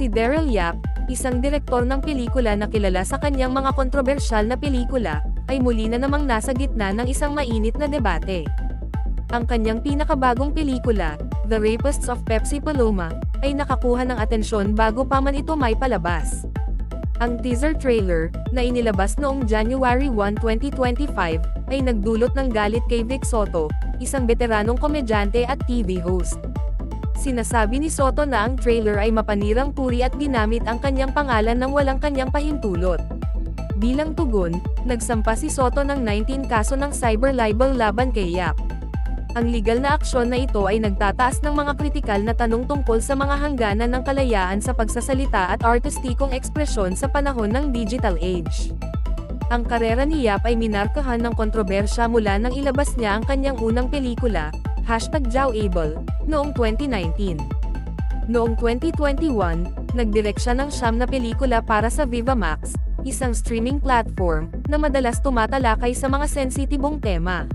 Si Daryl Yap, isang direktor ng pelikula na kilala sa kanyang mga kontrobersyal na pelikula, ay muli na namang nasa gitna ng isang mainit na debate. Ang kanyang pinakabagong pelikula, The Rapists of Pepsi Paloma, ay nakakuha ng atensyon bago pa man ito may palabas. Ang teaser trailer, na inilabas noong January 1, 2025, ay nagdulot ng galit kay Vic Soto, isang veteranong komedyante at TV host. Sinasabi ni Soto na ang trailer ay mapanirang puri at ginamit ang kanyang pangalan ng walang kanyang pahintulot. Bilang tugon, nagsampa si Soto ng 19 kaso ng cyber libel laban kay Yap. Ang legal na aksyon na ito ay nagtataas ng mga kritikal na tanong tungkol sa mga hangganan ng kalayaan sa pagsasalita at artistikong ekspresyon sa panahon ng digital age. Ang karera ni Yap ay minarkahan ng kontrobersya mula nang ilabas niya ang kanyang unang pelikula, hashtag Jowable, noong 2019. Noong 2021, nagdirek siya ng siyam na pelikula para sa Viva Max, isang streaming platform, na madalas tumatalakay sa mga sensitibong tema.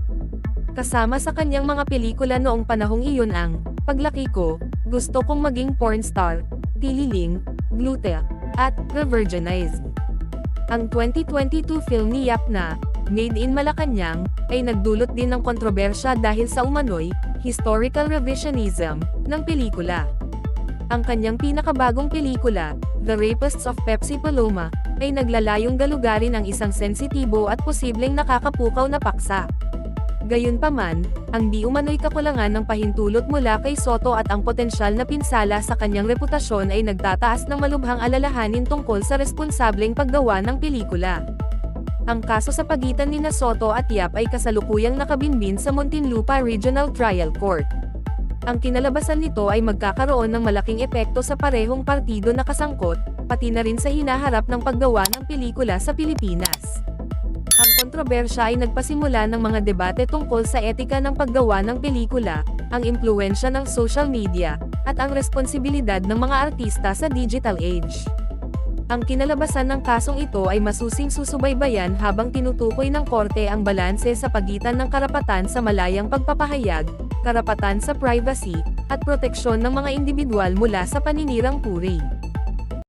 Kasama sa kanyang mga pelikula noong panahong iyon ang, Paglaki ko, Gusto kong maging porn star, Tililing, Glute, at Revirginized. Ang 2022 film ni Yap na, Made in Malacanang, ay nagdulot din ng kontrobersya dahil sa umano'y, historical revisionism, ng pelikula. Ang kanyang pinakabagong pelikula, The Rapists of Pepsi Paloma, ay naglalayong galugarin ang isang sensitibo at posibleng nakakapukaw na paksa. Gayunpaman, ang di umano'y kakulangan ng pahintulot mula kay Soto at ang potensyal na pinsala sa kanyang reputasyon ay nagtataas ng malubhang alalahanin tungkol sa responsableng paggawa ng pelikula. Ang kaso sa pagitan ni Soto at Yap ay kasalukuyang nakabinbin sa Muntinlupa Regional Trial Court. Ang kinalabasan nito ay magkakaroon ng malaking epekto sa parehong partido na kasangkot, pati na rin sa hinaharap ng paggawa ng pelikula sa Pilipinas. Ang kontrobersya ay nagpasimula ng mga debate tungkol sa etika ng paggawa ng pelikula, ang impluensya ng social media, at ang responsibilidad ng mga artista sa digital age. Ang kinalabasan ng kasong ito ay masusing susubaybayan habang tinutukoy ng korte ang balanse sa pagitan ng karapatan sa malayang pagpapahayag, karapatan sa privacy, at proteksyon ng mga individual mula sa paninirang puri.